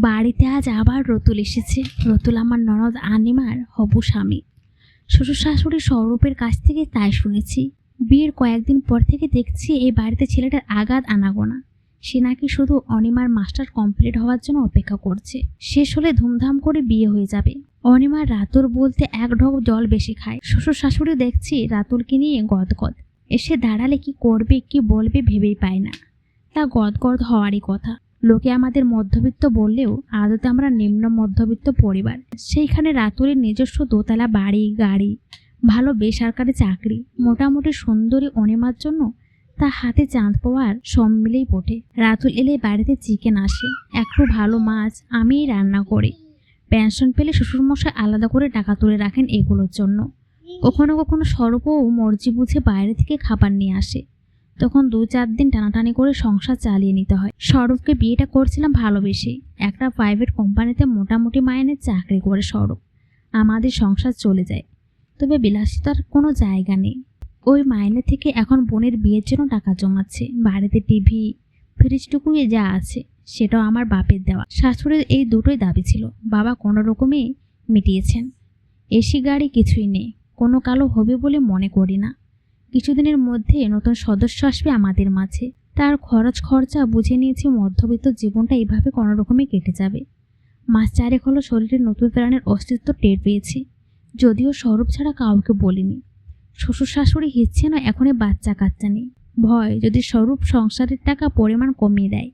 বাড়িতে আজ আবার রতুল এসেছে। রতুল আমার ননদ আনিমার হবু স্বামী। শ্বশুর শাশুড়ি স্বরূপের কাছ থেকে তাই শুনেছি। বিয়ের কয়েকদিন পর থেকে দেখছি এই বাড়িতে ছেলেটার আগাত আনাগোনা। সে নাকি শুধু অনিমার মাস্টার কমপ্লিট হওয়ার জন্য অপেক্ষা করছে। শেষ হলে ধুমধাম করে বিয়ে হয়ে যাবে। অনিমার রাতুল বলতে এক ঢোক জল বেশি খায়। শ্বশুর শাশুড়ি দেখছি রাতুলকে নিয়ে গদগদ। এসে দাঁড়ালে কি করবে, কি বলবে ভেবেই পায় না। তা গদগদ হওয়ারই কথা। লোকে আমাদের মধ্যবিত্ত বললেও আদতে আমরা নিম্ন মধ্যবিত্ত পরিবার। সেইখানে রাতুলের নিজস্ব দোতলা বাড়ি, গাড়ি, ভালো বেসরকারি চাকরি, মোটামুটি সুন্দরী অনিমার জন্য তা হাতে চাঁদ পাওয়ার সব মিলেই পটে রাতুল এলে বাড়িতে চিকেন আসে একটু ভালো মাছ, আমিই রান্না করি। পেনশন পেলে শ্বশুরমশাই আলাদা করে টাকা তুলে রাখেন এগুলোর জন্য। কখনো কখনো স্বরূপও মর্জি বুঝে বাইরে থেকে খাবার নিয়ে আসে। তখন দু চার দিন টানাটানি করে সংসার চালিয়ে নিতে হয়। সৌরভকে বিয়েটা করছিলাম ভালোবেসে। একটা প্রাইভেট কোম্পানিতে মোটামুটি মাইনের চাকরি করে সৌরভ। আমাদের সংসার চলে যায়। তবে বিলাসিতার কোনো জায়গা নেই। ওই মাইনে থেকে এখন বোনের বিয়ের জন্য টাকা জমাচ্ছে। বাড়িতে টিভি ফ্রিজটুকুই যা আছে, সেটাও আমার বাপের দেওয়া। শাশুড়ির এই দুটোই দাবি ছিল। বাবা কোনো রকমে মিটিয়েছেন। এসি গাড়ি কিছুই নেই। কোনো কালো হবে বলে মনে করি না। কিছুদিনের মধ্যে নতুন সদস্য আসবে আমাদের মাঝে। তার খরচ খরচা বুঝে নিয়েছি মধ্যবিত্ত জীবনটা এইভাবে কোনো রকমে কেটে যাবে। মাস চারেক হলো শরীরে নতুন প্রাণের অস্তিত্ব টের পেয়েছি। যদিও স্বরূপ ছাড়া কাউকে বলিনি। শ্বশুর শাশুড়ি হিচ্ছে না এখনই বাচ্চা কাচ্চা নেই ভয় যদি স্বরূপ সংসারের টাকা পরিমাণ কমিয়ে দেয়।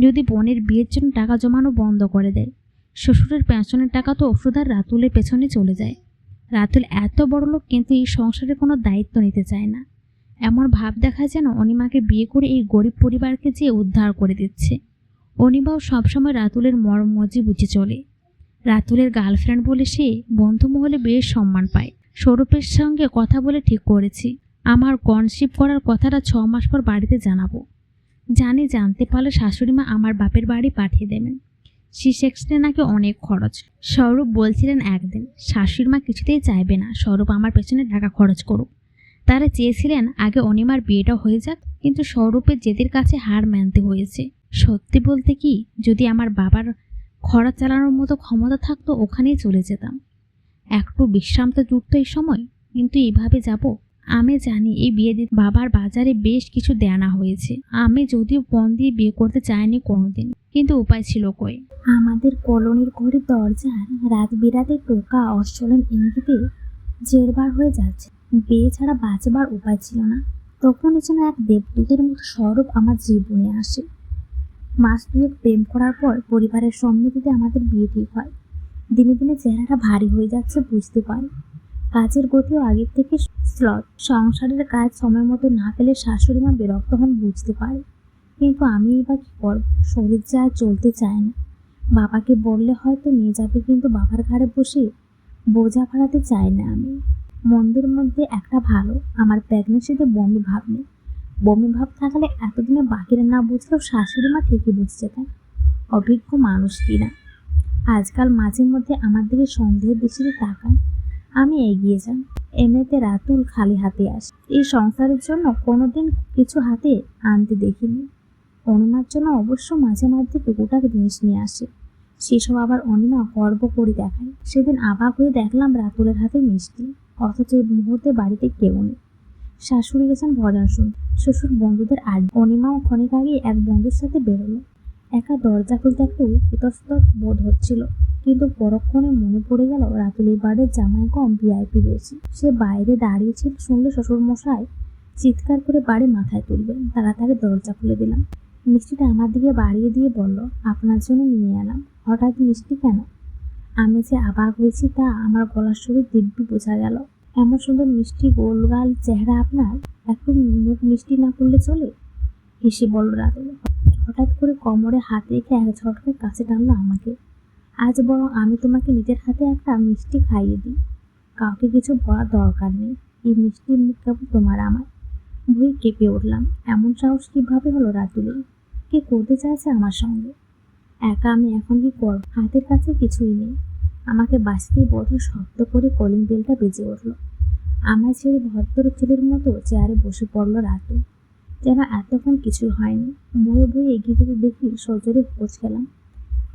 যদি বোনের বিয়ের জন্য টাকা জমানো বন্ধ করে দেয়। শ্বশুরের পেনশনের টাকা তো ওষুধ আর রাতুলের পেছনে চলে যায়। রাতুল এত বড় লোক কিন্তু এই সংসারে কোনো দায়িত্ব নিতে চায় না। এমন ভাব দেখায় যেন অনিমাকে বিয়ে করে এই গরিব পরিবারকে যে উদ্ধার করে দিচ্ছে। অনিমাও সবসময় রাতুলের মর্মজি বুঝে চলে। রাতুলের গার্লফ্রেন্ড বলে সে বন্ধু মহলে বেশ সম্মান পায়। স্বরূপের সঙ্গে কথা বলে ঠিক করেছি। আমার কনশিপ করার কথাটা ছ মাস পর বাড়িতে জানাব। জানি জানতে পারলে শাশুড়িমা আমার বাপের বাড়ি পাঠিয়ে দেবেন। সি সেক্সনে নাকি অনেক খরচ। স্বরূপ বলছিলেন একদিন, শাশুড়ি মা কিছুতেই চাইবে না স্বরূপ আমার পেছনে টাকা খরচ করুক। তারা চেয়েছিলেন আগে অনিমার বিয়েটা হয়ে যাক, কিন্তু স্বরূপের জেদের কাছে হার মানতে হয়েছে। সত্যি বলতে কি, যদি আমার বাবার খরচ চালানোর মতো ক্ষমতা থাকতো, ওখানেই চলে যেতাম। একটু বিশ্রাম তো জুটতো এই সময়, কিন্তু এইভাবে যাব আমি জানি এই বিয়ে দিতে বাবার বাজারে বেশ কিছু দেনা হয়েছে। আমি যদিও পণ দিয়ে বিয়ে করতে চাইনি কোনোদিন, কিন্তু উপায় ছিল কই? আমাদের কলোনির ঘরের দরজার রাত বিরাতে টোকা অশ্বলন ইঙ্গিতে জেরবার হয়ে যাচ্ছে। বিয়ে ছাড়া বাঁচবার উপায় ছিল না। তখনই যেন এক দেবদূতের মতো স্বরূপ আমার জীবনে আসে। মাস দুয়েক প্রেম করার পর পরিবারের সম্মতিতে আমাদের বিয়ে ঠিক হয়। দিনে দিনে চেহারাটা ভারী হয়ে যাচ্ছে, বুঝতে পারি। কাজের গতিও আগের থেকে স্লট সংসারের কাজ সময় মতো না পেলে শাশুড়ি মা বিরক্ত হন বুঝতে পারে। কিন্তু আমি এবার কী করব? শরীর যা চলতে চায় না। বাবাকে বললে হয়তো নিয়ে যাবে, কিন্তু বাবার ঘাড়ে বসে বোঝা ভাড়াতে চাই না আমি। মন্দির মধ্যে একটা ভালো, আমার প্রেগনেন্সিতে বমি ভাব নেই। বমি ভাব থাকলে এতদিনে বাকিরা না বুঝলেও শাশুড়ি মা ঠিকই বুঝতে যেতেন অভিজ্ঞ মানুষ কিনা। আজকাল মাঝে মধ্যে আমার দিকে সন্দেহের দৃষ্টিতে তাকান। আমি এগিয়ে যান এমনিতে রাতুল খালি হাতে আসে। এই সংসারের জন্য কোনোদিন কিছু হাতে আনতে দেখিনি। অনিমার জন্য অবশ্য মাঝে মাঝে টুকুটাক জিনিস নিয়ে আসে। সেসব আবার অনিমা গর্ব করে দেখায়। সেদিন আবাক হয়ে দেখলাম রাতুলের হাতে মিষ্টি, অথচ এই মুহূর্তে বাড়িতে কেউ নেই। শাশুড়ি গেছেন ভজন শুন শ্বশুর বন্ধুদের আড অনিমাও ক্ষণিক আগে এক বন্ধুর সাথে বেরোলো। একা দরজা খুলতে একটু ইতস্তত বোধ হচ্ছিল। কিন্তু পরক্ষণে মনে পড়ে গেল রাতুলের বাড়ির জামাই কম ভিআইপি বেশি সে বাইরে দাঁড়িয়েছিল শুনলে শ্বশুর মশাই চিৎকার করে বাড়ি মাথায় তুলবেন। তাড়াতাড়ি দরজা খুলে দিলাম। মিষ্টিটা আমার দিকে বাড়িয়ে দিয়ে বলল, আপনার জন্য নিয়ে এলাম। হঠাৎ মিষ্টি কেন? আমি যে আবাক হয়েছি তা আমার গলার সুরে দিব্যি বোঝা গেল। এমন সুন্দর মিষ্টি গোলগাল চেহারা আপনার? একটু মুখ মিষ্টি না করলে চলে? হেসে বলল রাতুল। হঠাৎ করে কোমরে হাত রেখে এক ঝটকায় কাছে টানলো আমাকে। আজ বরং আমি তোমাকে নিজের হাতে একটা মিষ্টি খাইয়ে দিই। কাউকে কিছু বলার দরকার নেই। এই মিষ্টি মুখ কেবল তোমার আমার। ভুই কেঁপে উঠলাম। এমন সাহস কীভাবে হলো রাতুলে কে করতে চাইছে আমার সঙ্গে? একা আমি এখন কি করব? হাতের কাছে কিছুই নেই। আমাকে বাঁচতেই বোধ শব্দ করে কলিং বেলটা বেজে উঠল। আমার ছেড়ে ভদ্র চুলের মতো চেয়ারে বসে পড়ল রাতুল। যেন এতক্ষণ কিছুই হয়নি। বয়ে বয়ে এগিয়ে যেতে দেখি সজোরে খোঁজ খেলাম।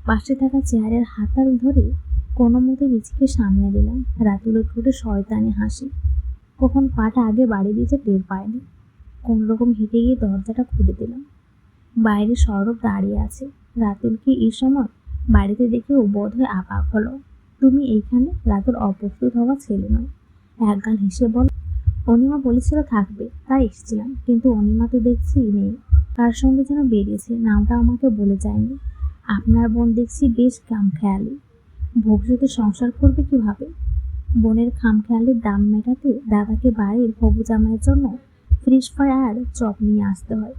পাশে থাকা চেয়ারের হাতাল ধরে কোনো মতে রিচিকে সামনে দিলাম। রাতুলের ঠোঁটে শয়তানি হাসি। কখন পাটা আগে বাড়ি দিয়েছে টের পায়নি। কোন রকম হেঁটে গিয়ে দরজাটা খুলে দিলাম। বাইরে সৌরভ দাঁড়িয়ে আছে। রাতুলকে এই সময় বাড়িতে দেখে ও বোধ হয়ে আপাক হলো। তুমি এইখানে? রাতুল অপ্রস্তুত হওয়া ছেলে নয়। একগাল হেসে বল, অনিমা বলেছিল থাকবে, তাই এসেছিলাম। কিন্তু অনিমা তো দেখছি নেই। কার সঙ্গে যেন বেরিয়েছে, নামটা আমাকে বলে যায়নি। আপনার বোন দেখছি বেশ কাম খেয়ালি ভবিষ্যতে সংসার করবে কীভাবে? বোনের খাম খেয়ালের দাম মেটাতে দাদাকে বাড়ির হবু জামাইয়ের জন্য ফ্রিজ ফ্রাই আর চপ নিয়ে আসতে হয়।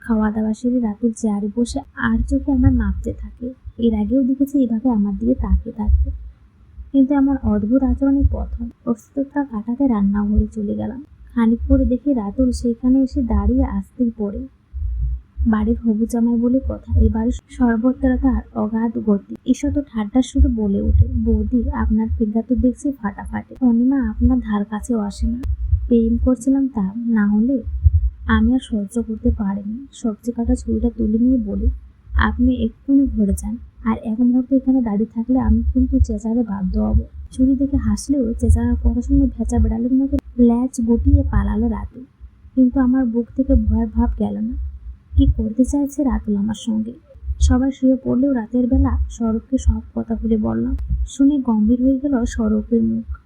খাওয়া দাওয়া সেরে রাতের চেয়ারে বসে আর চোখে আমার মাপতে থাকে। এর আগেও দেখেছি এভাবে আমার দিকে তাকিয়ে থাকতে। কিন্তু আমার অদ্ভুত আচরণের প্রথম অস্তিত্বটা কাটাতে রান্নাঘরে চলে গেলাম। খানিক পরে দেখি রাতুল সেখানে এসে দাঁড়িয়ে আসতেই পড়ে। বাড়ির হবু জামাই বলে কথা। এই বাড়ির সর্বত্রা তার অগাধ গতি। ঈশা তো ঠাড্ডার সুরে বলে ওঠে, বৌদি, আপনার ফিঙ্গার তো দেখছি ফাটাফাটি। অনিমা, আপনার ধার কাছেও আসে না। প্রেম করছিলাম তা না হলে আমি আর সহ্য করতে পারিনি। সবজি কাটা ছুরিটা তুলে নিয়ে বলি, আপনি এক্ষুনি ঘরে যান। আর এক মুহূর্তে এখানে দাঁড়িয়ে থাকলে আমি কিন্তু চেঁচাতে বাধ্য হব। ছুরি দেখে হাসলেও চেঁচানোর কথা শুনে ভেজা বেড়ালের মতো ল্যাচ গুটিয়ে পালালো রাতে। কিন্তু আমার বুক থেকে ভয়ের ভাব গেল না। কি করতে চাইছে রাতুল আমার সঙ্গে? সবাই শুয়ে পড়লেও রাতের বেলা সৌরভকে সব কথা বলে বললাম। শুনে গম্ভীর হয়ে গেল সৌরভের মুখ।